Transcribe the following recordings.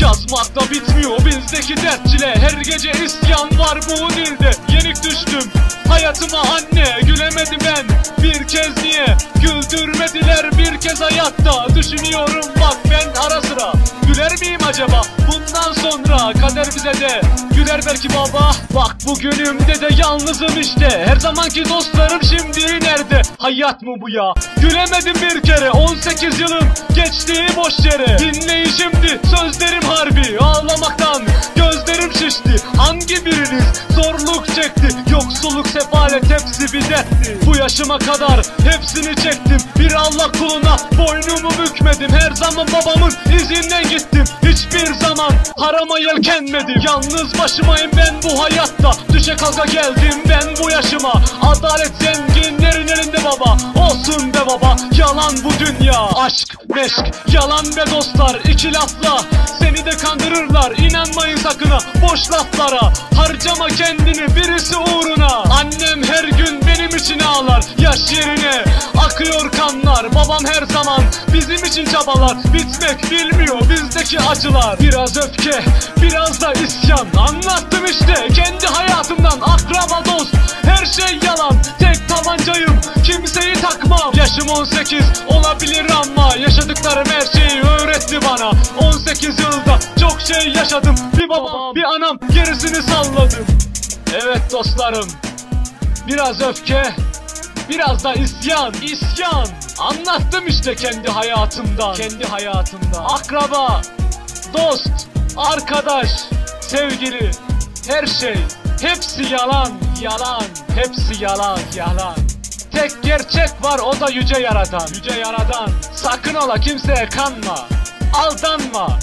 Yazmakla bitmiyor bizdeki dert çile. Her gece isyan var bu dilde. Yenik düştüm hayatıma anne. Gülemedim ben bir kez niye? Güldürmediler bir kez hayatta. Düşünüyorum bak ben ara sıra. Güler miyim acaba? Bundan sonra Kader bize de güler belki baba. Bak bugünümde de yalnızım işte. Her zamanki dostlarım şimdi Hayat mı bu ya? Gülemedim bir kere 18 yılım geçti boş yere. Dinleyin şimdi sözlerim harbi Ağlamaktan gözlerim şişti. Hangi biriniz zorluk çekti Yoksulluk sefalet hepsi bir dertti Bu yaşıma kadar hepsini çektim Bir Allah kuluna boynumu bükmedim. Her zaman babamın izinden gittim Hiçbir zaman harama yelkenmedim. Yalnız başımayım ben bu hayatta Düşe kalka geldim ben bu yaşıma. Adalet elinde baba Olsun be baba yalan bu dünya. Aşk meşk yalan be dostlar iki lafla. Seni de kandırırlar inanmayın sakın ha Boş laflara. Harcama kendini birisi uğruna. Annem her gün benim için ağlar Yaş yerine. Akıyor kanlar Babam her zaman bizim için çabalar. Bitmek bilmiyor bizdeki acılar. Biraz öfke biraz da isyan. Anlattım işte kendi hayatımdan Akraba dost. Her şey Yaşım 18 olabilir ama Yaşadıklarım her şeyi öğretti bana 18 yılda çok şey yaşadım Bir babam bir anam gerisini salladım Evet dostlarım Biraz öfke Biraz da isyan, isyan. Anlattım işte kendi hayatımdan, kendi hayatımdan. Akraba, dost, arkadaş, sevgili, her şey. Hepsi yalan, yalan. Hepsi yalan, yalan. Tek gerçek var o da yüce yaradan, yüce yaradan. Sakın ola kimseye kanma, aldanma.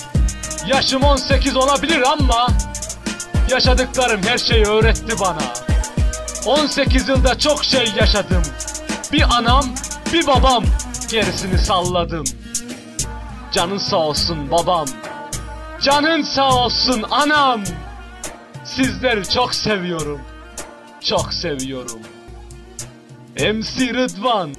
Yaşım 18 olabilir ama yaşadıklarım her şeyi öğretti bana. 18 yılda çok şey yaşadım. Bir anam, bir babam. Gerisini salladım. Canın sağ olsun babam. Canın sağ olsun anam. Sizleri çok seviyorum. Çok seviyorum. MC Rıdvan